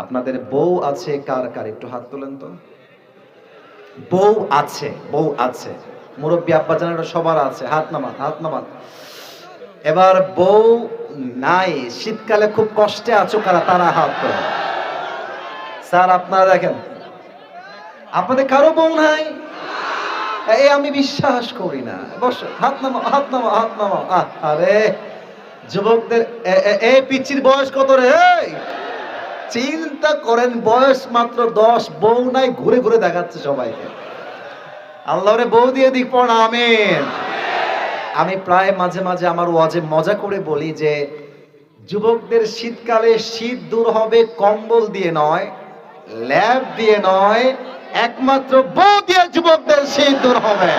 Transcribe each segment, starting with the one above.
আপনাদের বউ আছে কার কার? একটু হাত তোলেন তো। বউ আছে বউ আছে। মুরব্বী আব্বা জানাটা সবার আছে। হাত নামান হাত নামান। এবার বউ নাই, শীতকালে খুব কষ্টে আছো কারা? তারা হাত তোলেন স্যার, আপনারা দেখেন। আপনাদের কারও বউ নাই? এই আমি বিশ্বাস করি না। বসো, হাত নামো হাত নামো হাত নামো আরে যুবকদের, এ- এ- পিচ্ছির বয়স কত রে? চিন্তা করেন, বয়স মাত্র দশ, বউ নাই, ঘুরে ঘুরে দেখাচ্ছে সবাইকে। আল্লাহরে বউ দিয়ে দিক, পড় আমিন। আমি প্রায় মাঝে মাঝে আমার ওয়াজে মজা করে বলি যে, যুবকদের শীতকালে শীত দূর হবে, কম্বল দিয়ে নয়, ল্যাব দিয়ে নয়, একমাত্র বউ দিয়ে যুবকদের শীত দূর হবে।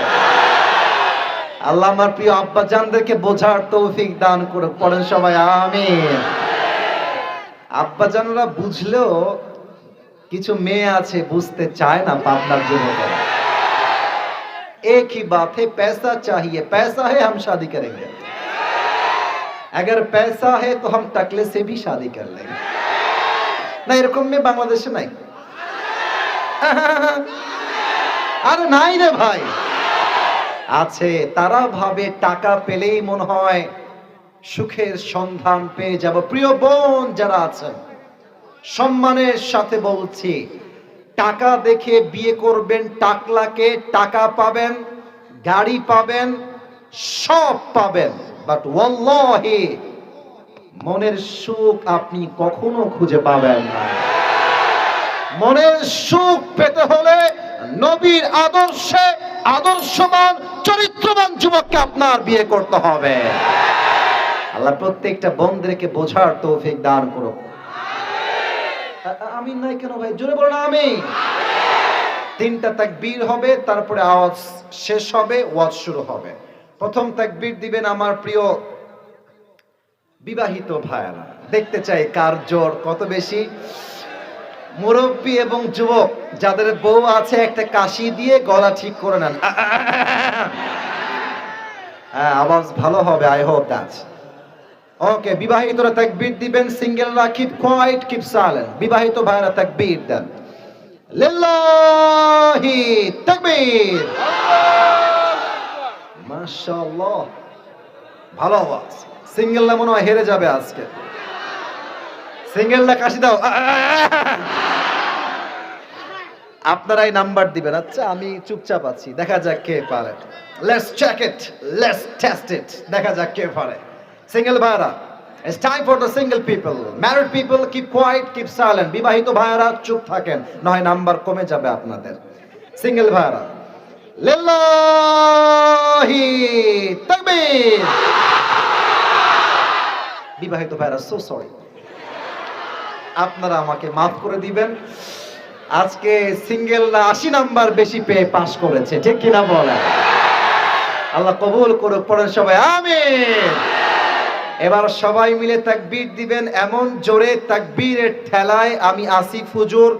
আল্লাহ আমার প্রিয় আব্বা জানদেরকে বোঝার তৌফিক দান করে পড়েন সবাই, আমিন। আব্বা জানরা বুঝলেও কিছু মেয়ে আছে বুঝতে চায় না পাবনার যুবকেরা एक ही बात है पैसा चाहिए पैसा है हम शादी करेंगे अगर पैसा है तो हम टकले से भी शादी कर लेंगे না এরকম মেয়ে বাংলাদেশে নাই আরে নাই রে ভাই আছে তারা ভাবে টাকা পেলেই মনে হয় সুখের সন্ধান পেয়ে যাব। প্রিয় বোন যারা আছেন সম্মানের সাথে বলছি, টাকা দেখে বিয়ে করবেন, টাকলাকে টাকা পাবেন, গাড়ি পাবেন, সব পাবেন। বাট ওয়াল্লাহি মনের সুখ আপনি কখনো খুঁজে পাবেন না। মনের সুখ পেতে হলে নবীর আদর্শে, আদর্শবান, চরিত্রবান যুবককে আপনার বিয়ে করতে হবে। আল্লাহ প্রত্যেকটা বন্ধুদেরকে বোঝার তৌফিক দান করুক। আমি নাই কেন ভাই? জোরে বলো না আমি তিনটা তাকবীর হবে তারপরে আওয়াজ শেষ হবে ওয়াজ শুরু হবে। প্রথম তাকবীর দিবেন আমার প্রিয় বিবাহিত ভাইয়েরা। দেখতে চাই কার জোর কত বেশি? মুরব্বী এবং যুবক যাদের বউ আছে একটা কাশি দিয়ে গলা ঠিক করে নেন। হ্যাঁ আওয়াজ ভালো হবে আই হোপ দ্যাটস ওকে বিবাহিতরা তাকবীর দিবেন, সিঙ্গেলরা কিপ কোয়াইট কিপ সাইলেন্ট বিবাহিত ভাইরা তাকবীর দেন। লিল্লাহি তাকবীর। মাশাআল্লাহ। ভালো আওয়াজ সিঙ্গেলরা মনে হয় হেরে যাবে আজকে। সিঙ্গেলরা কাশি দাও। আপনারাই নাম্বার দিবেন। আচ্ছা আমি চুপচাপ আছি। দেখা যাক কে পারে। Let's check it let's test it দেখা যাক কে পারে। সিঙ্গেল ভাইরা It's time for the single people. Married people keep quiet, keep silent. বিবাহিত ভাইরা চুপ থাকেন। নয় নাম্বার কমে যাবে আপনাদের। সিঙ্গেল ভাইরা লিল্লাহি তাকবীর বিবাহিত ভাইরা সো সরি আপনারা আমাকে মাফ করে দিবেন। আজকে সিঙ্গেলরা আশি নাম্বার বেশি পেয়ে পাশ করেছে। ঠিক কিনা বলেন? আল্লাহ কবুল করুক পড়েন সবাই। আমিন। এবার সবাই মিলে তাকবীর দিবেন। এমন জোরে তাকবীরের ঠেলায় আমি আসিফ হুজুর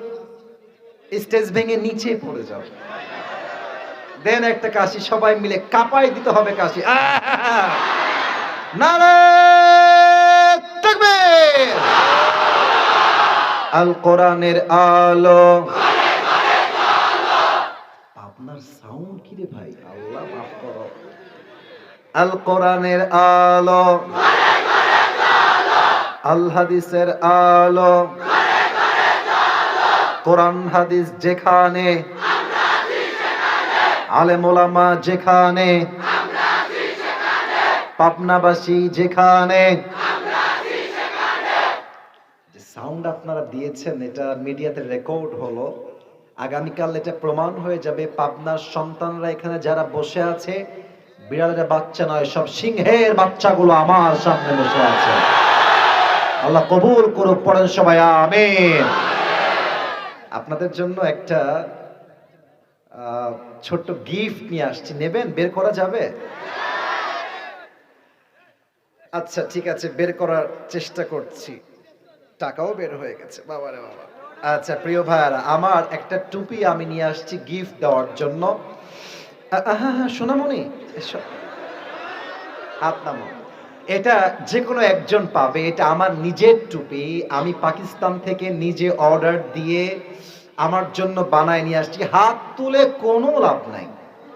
স্টেজ ভেঙে নিচে পড়ে যাব দেন একটা কাশি, সবাই মিলে কাপাই দিতে হবে কাশি। আল কোরআনের আলো। আপনার সাউন্ড কি রে ভাই? আল্লাহ আল কোরআনের আলো। আল হাদিসের আলো। কোরআন হাদিস যেখানে আলেম ওলামা যেখানে, পাবনাবাসী যেখানে সাউন্ড আপনারা দিয়েছেন, এটা মিডিয়াতে রেকর্ড হলো। আগামীকাল এটা প্রমাণ হয়ে যাবে। পাবনার সন্তানরা এখানে যারা বসে আছে, বিড়ালের বাচ্চা নয়, সব সিংহের বাচ্চাগুলো আমার সামনে বসে আছে। আল্লাহ কবুল করুক, পড়েন সবাই, আমিন। আপনাদের জন্য একটা ছোট্ট গিফট নিয়ে আসছি। নেবেন? বের করা যাবে? আচ্ছা ঠিক আছে, বের করার চেষ্টা করছি। টাকাও বের হয়ে গেছে। বাবারে বাবা। আচ্ছা প্রিয় ভাইয়ারা, আমার একটা টুপি আমি নিয়ে আসছি গিফট দেওয়ার জন্য। হ্যাঁ হ্যাঁ সোনামণি। হাত নামো এটা যে কোনো একজন পাবে, এটা আমার নিজের টুপি, আমি পাকিস্তান থেকে নিজে অর্ডার দিয়ে আমার জন্য বানায় নিয়ে আসছি। হাত তুলে কোনো লাভ নাই।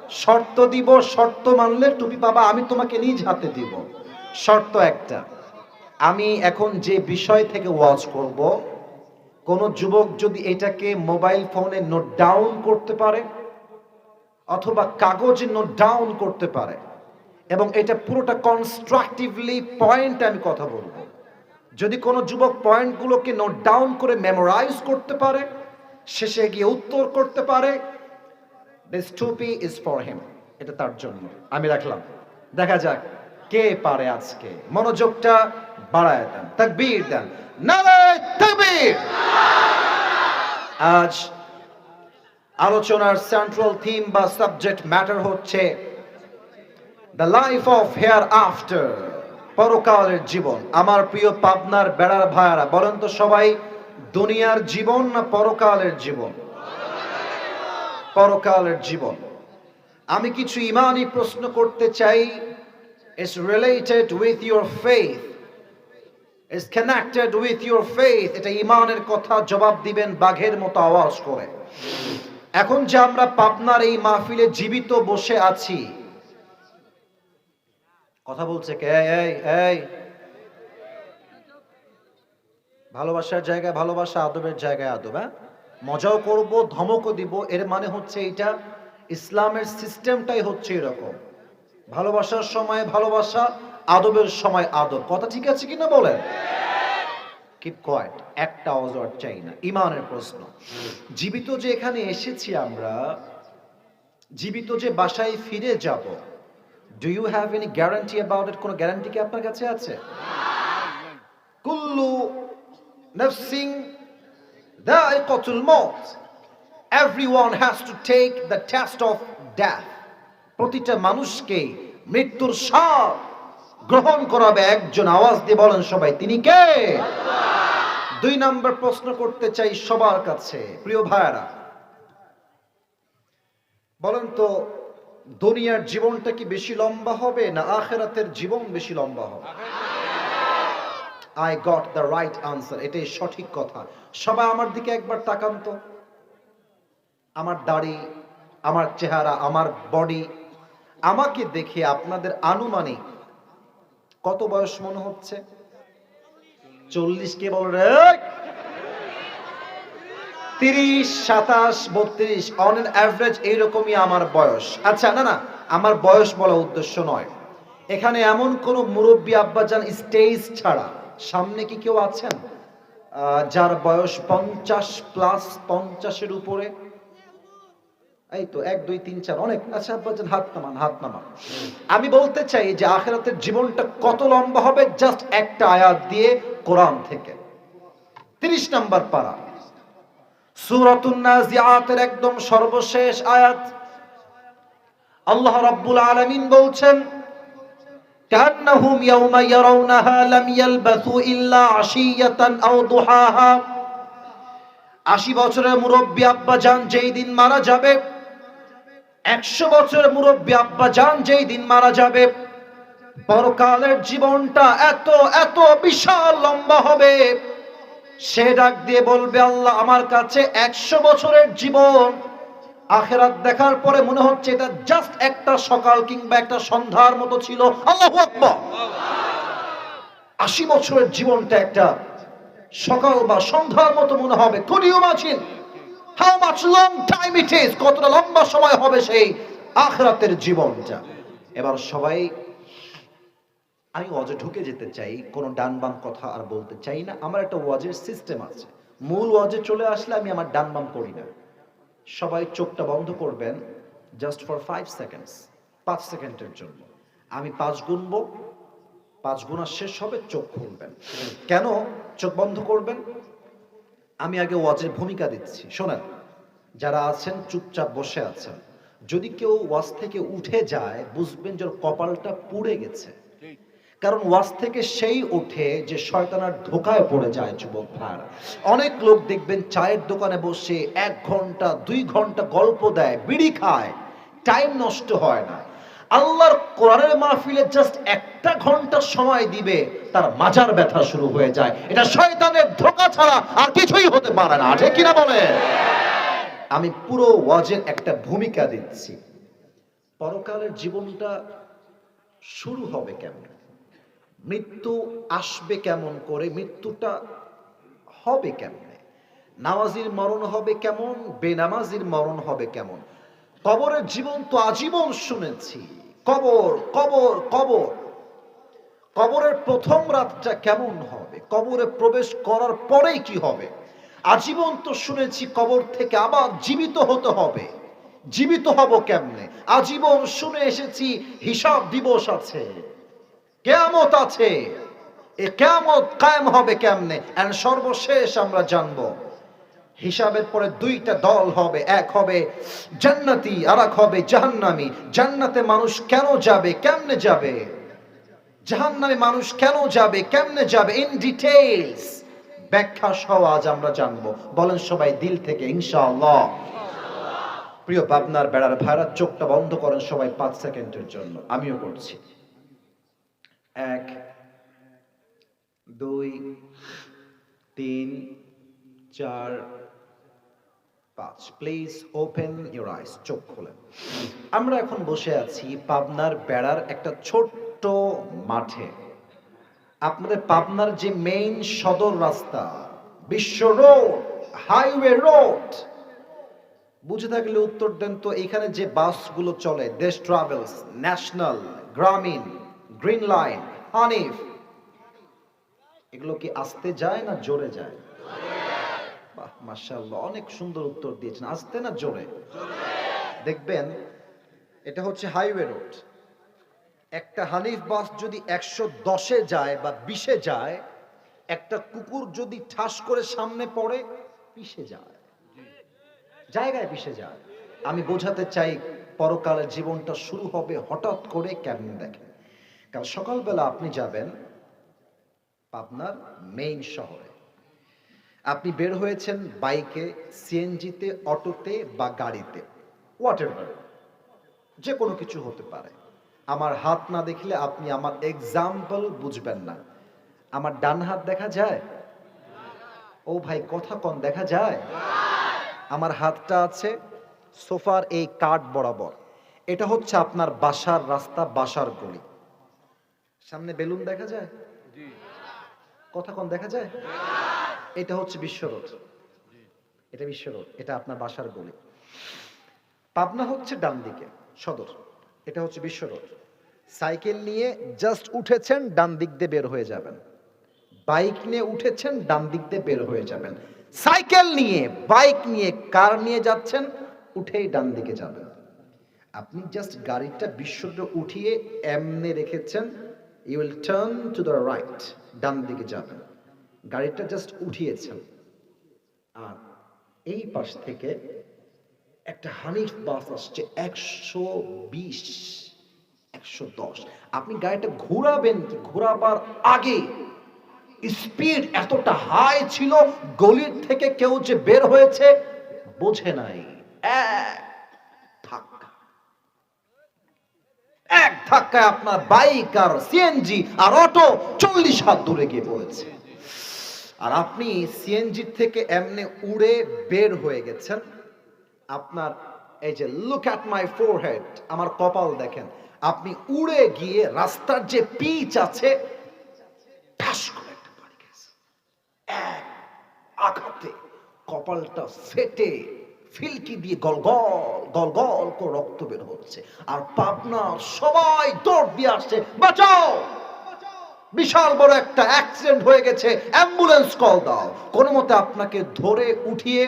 শর্ত দিব, শর্ত মানলে টুপি পাবা, আমি তোমাকে নিজ হাতে দিব। শর্ত একটা, আমি এখন যে বিষয় থেকে ওয়াচ করব, কোন যুবক যদি এটাকে মোবাইল ফোনে নোট ডাউন করতে পারে, অথবা কাগজে নোট ডাউন করতে পারে এবং এটা পুরোটা কনস্ট্রাকটিভলি পয়েন্ট আমি কথা বলব। যদি কোনো যুবক পয়েন্টগুলোকে নোট ডাউন করে মেমোরাইজ করতে পারে, শেষে গিয়ে উত্তর করতে পারে দিস ইজ ফর হিম এটা তার জন্য। আমি রাখলাম। দেখা যাক কে পারে আজকে। মনোযোগটা বাড়ায় দেন, তাকবীর দেন। আজ আলোচনার সেন্ট্রাল থিম বা সাবজেক্ট ম্যাটার হচ্ছে the life of hair after পরকালের জীবন। আমার প্রিয় পাবনার বেড়ার ভাইয়ারা, বলেন তো সবাই, দুনিয়ার জীবন না পরকালের জীবন? পরকালের জীবন। আমি কিছু ইমানি প্রশ্ন করতে চাই। Is related with your faith is connected with your faith এটা ইমানের কথা, জবাব দিবেন বাঘের মতো আওয়াজ করে। এখন যে আমরা পাবনার এই মাহফিলে জীবিত বসে আছি কথা বলছে কে? এই, এই ভালোবাসার জায়গায় ভালোবাসা আদবের জায়গায় আদব হ্যাঁ? মজাও করব ধমকও দিব। এর মানে হচ্ছে এটা ইসলামের সিস্টেমটাই হচ্ছে এরকম। ভালোবাসার সময় ভালোবাসা আদবের সময় আদব। কথা ঠিক আছে কিনা বলেন? কিপ কোয়াইট একটা অজর চাই না। ইমানের প্রশ্ন। জীবিত যে এখানে এসেছি আমরা জীবিত যে বাসায় ফিরে যাব do you have any guarantee about it কোনো গ্যারান্টি কি আপনার কাছে আছে? কুল্লু নাফসিং দাইকাতুল মউত everyone has to take the test of death প্রতিটা মানুষকে মৃত্যুর স্বাদ গ্রহণ করাবে। একজন আওয়াজ দিয়ে বলেন সবাই, তিনি কে? দুই নম্বর প্রশ্ন করতে চাই সবার কাছে। প্রিয় ভাইয়ারা, বলেন তো দুনিয়ার জীবনটা কি বেশি লম্বা হবে না আখেরাতের জীবন বেশি লম্বা হবে? I got the right answer এটাই সঠিক কথা। সবাই আমার দিকে একবার তাকান তো। আমার দাড়ি, আমার চেহারা, আমার বডি আমাকে দেখে আপনাদের আনুমানিক কত বয়স মনে হচ্ছে? চল্লিশ কে বল রে তিরিশ, সাতাশ, বত্রিশ অন অ্যাভারেজ এইরকমই আমার বয়স। আচ্ছা না না, আমার বয়স বলা উদ্দেশ্য নয়। এখানে এমন কোন মুরব্বী আব্বাজান স্টেজ ছাড়া সামনে কি কেউ আছেন? যার বয়স পঞ্চাশ প্লাস পঞ্চাশের উপরে? এই তো, এক, দুই, তিন, চার, অনেক। আচ্ছা আব্বাজান, হাত নামান হাত নামান। আমি বলতে চাই যে আখেরাতের জীবনটা কত লম্বা হবে? জাস্ট একটা আয়াত দিয়ে কোরআন থেকে। তিরিশ নাম্বার পারা। নাজিআতের একদম সর্বশেষ আয়াত। আল্লাহ বলছেন কান্নাহুম ইয়াওমা ইয়ারাউনাহা লাম ইয়ালবাসু ইল্লা আশিয়াতান আও দুহাহা। 80 বছরের মুরব্বী আব্বা জান যেই দিন মারা যাবে 100 বছরের মুরব্বী আব্বা জান যেই দিন মারা যাবে, পরকালের জীবনটা এত এত বিশাল লম্বা হবে। সে ডাক দিয়ে বলবে, আল্লাহ, আমার কাছে একশো বছরের জীবন। আখেরাত দেখার পরে মনে হচ্ছে এটা জাস্ট একটা সকাল কিংবা একটা সন্ধ্যার মতো ছিল। আল্লাহ আশি বছরের জীবনটা একটা সকাল বা সন্ধ্যার মতো মনে হবে। You machine how much long time it is কতটা লম্বা সময় হবে সেই আখরাতের জীবনটা। এবার সবাই আমি ওয়াজে ঢুকে যেতে চাই, কোনো ডান বাম কথা আর বলতে চাই না। আমার একটা ওয়াজের সিস্টেম আছে। মূল ওয়াজে চলে আসলে আমি আমার ডান বাম করি না। সবাই চোখটা বন্ধ করবেন জাস্ট ফর ফাইভ সেকেন্ডস পাঁচ সেকেন্ডের জন্য। আমি পাঁচ গুনবো, পাঁচ গুণা শেষ হবে, চোখ খুলবেন। কেন? চোখ বন্ধ করবেন? আমি আগে ওয়াজের ভূমিকা দিচ্ছি। শোনেন, যারা আছেন, চুপচাপ বসে আছেন, যদি কেউ ওয়াজ থেকে উঠে যায়, বুঝবেন যে কপালটা পুড়ে গেছে। কারণ ওয়াজ থেকে সেই ওঠে যে শয়তানার ধোকায় পড়ে যায় যুবক ভাইরা অনেক লোক দেখবেন চায়ের দোকানে বসে এক ঘণ্টা, দুই ঘণ্টা গল্প দেয়, বিড়ি খায়, টাইম নষ্ট হয় না। আল্লাহর কোরআনের মাহফিলে জাস্ট একটা ঘণ্টা সময় দিবে, তার মাজার ব্যথা শুরু হয়ে যায়। এটা শয়তানের ধোকা ছাড়া আর কিছুই হতে পারে না, ঠিক কিনা বলে আমি পুরো ওয়াজের একটা ভূমিকা দিচ্ছি। পরকালের জীবনটা শুরু হবে কেমন? মৃত্যু আসবে কেমন করে, মৃত্যুটা হবে কেমনে? নামাজির মরণ হবে কেমন, বেনামাজির মরণ হবে কেমন? কবরের জীবন তো আজীবন শুনেছি। কবর কবর কবর। কবরের প্রথম রাতটা কেমন হবে? কবরে প্রবেশ করার পরেই কি হবে? আজীবন তো শুনেছি কবর থেকে আবার জীবিত হতে হবে। জীবিত হব কেমনে? আজীবন শুনে এসেছি, হিসাব দিবস আছে। কেয়ামত আছে। এ কেয়ামত কায়েম হবে কেমনে? সর্বশেষ আমরা জানব। হিসাবের পরে দুইটা দল হবে। এক হবে জান্নাতি আর এক হবে জাহান্নামি। জান্নাতে মানুষ কেন যাবে? কেমনে যাবে? জাহান্নামে মানুষ কেন যাবে? কেমনে যাবে? ইন ডিটেইলস ব্যাখ্যা সহ আজ আমরা জানব। বলেন সবাই দিল থেকে, ইনশাআল্লাহ। প্রিয় পাবনার বেড়ার ভাইরা, চোখটা বন্ধ করেন সবাই পাঁচ সেকেন্ডের জন্য। আমিও করছি। এক, দুই, তিন, চার, পাঁচ। প্লিজ ওপেন ইউর আইস চোখ খোলেন আমরা এখন বসে আছি পাবনার বেড়ার একটা ছোট্ট মাঠে। আপনাদের পাবনার যে মেইন সদর রাস্তা, বিশ্ব রোড হাইওয়ে রোড বুঝে থাকলে উত্তর দেন তো এখানে যে বাসগুলো চলে, Desh travels national Grameen. Green line Hanif এগুলো কি আসতে যায় না জোরে যায়? মাশাআল্লাহ, অনেক সুন্দর উত্তর দিয়েছেন। আসতে না জোরে? দেখবেন, এটা হচ্ছে হাইওয়ে রোড। একটা হানিফ বাস যদি একশো দশে যায় বা বিশে যায়, একটা কুকুর যদি ঠাস করে সামনে পড়ে, পিষে যায়। জায়গায় পিষে যায়। আমি বোঝাতে চাই, পরকালের জীবনটা শুরু হবে হঠাৎ করে কেমন দেখেন? কারণ সকালবেলা আপনি যাবেন পাবনার মেইন শহরে। আপনি বের হয়েছেন বাইকে, সিএনজিতে, অটোতে বা গাড়িতে। হোয়াট যে কোনো কিছু হতে পারে। আমার হাত না দেখলে আপনি আমার এক্সাম্পল বুঝবেন না। আমার ডান হাত দেখা যায়? ও ভাই, কথা কন, দেখা যায়? আমার হাতটা আছে সোফার এই কাঠ বরাবর। এটা হচ্ছে আপনার বাসার রাস্তা, বাসার গলি। সামনে বেলুন দেখা যায়? কথা কন দেখা যায়? এটা হচ্ছে বিশ্ব রোড এটা বিশ্ব রোড এটা আপনার বাসার গলি। পাবনা হচ্ছে ডান দিকে সদর। এটা হচ্ছে বিশ্ব রোড সাইকেল নিয়ে জাস্ট উঠেছেন ডান দিক দিয়ে বের হয়ে যাবেন। বাইক নিয়ে উঠেছেন ডান দিক দিয়ে বের হয়ে যাবেন। সাইকেল নিয়ে বাইক নিয়ে কার নিয়ে যাচ্ছেন উঠেই ডান দিকে যাবেন। আপনি জাস্ট গাড়িটা বিশ্বটা উঠিয়ে এমনে রেখেছেন you will turn to the right ডান দিকে যাবেন। গাড়িটা জাস্ট উঠিয়েছেন। আর এই পাশ থেকে একটা হানিফ বাস আসছে, একশো বিশ, একশো দশ। আপনি গাড়িটা ঘোরাবেন কি? ঘোরাবার আগে স্পিড এতটা হাই ছিল, গলির থেকে কেউ যে বের হয়েছে, বোঝে নাই। এক ধাক্কা এক ধাক্কায় আপনার বাইক আর সিএনজি আর অটো চল্লিশ হাত দূরে গিয়ে পড়েছে। আর আপনি সিএনজি থেকে এমনি উড়ে বের হয়ে গেছেন। আপনার এই যে লুক অ্যাট মাই ফোরহেড আমার কপাল দেখেন। আপনি উড়ে গিয়ে রাস্তার যে পিচ আছে একটা এক আঘাতে কপালটা ফেটে ফিলকি দিয়ে গলগল গলগল করে রক্ত বের হচ্ছে। আর পাবনার সবাই দৌড় দিয়ে আসছে, বাঁচাও! বিশাল বড় একটা অ্যাক্সিডেন্ট হয়ে গেছে অ্যাম্বুলেন্স কল দাও। কোনো মতে আপনাকে ধরে উঠিয়ে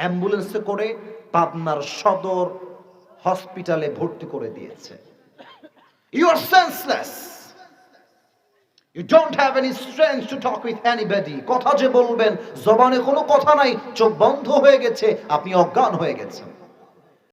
অ্যাম্বুলেন্সে করে পাবনার সদর হসপিটালে ভর্তি করে দিয়েছে। You are senseless you don't have any strength to talk with anybody কথা যে বলবেন, জবানে কোনো কথা নাই, চোখ বন্ধ হয়ে গেছে, আপনি অজ্ঞান হয়ে গেছেন।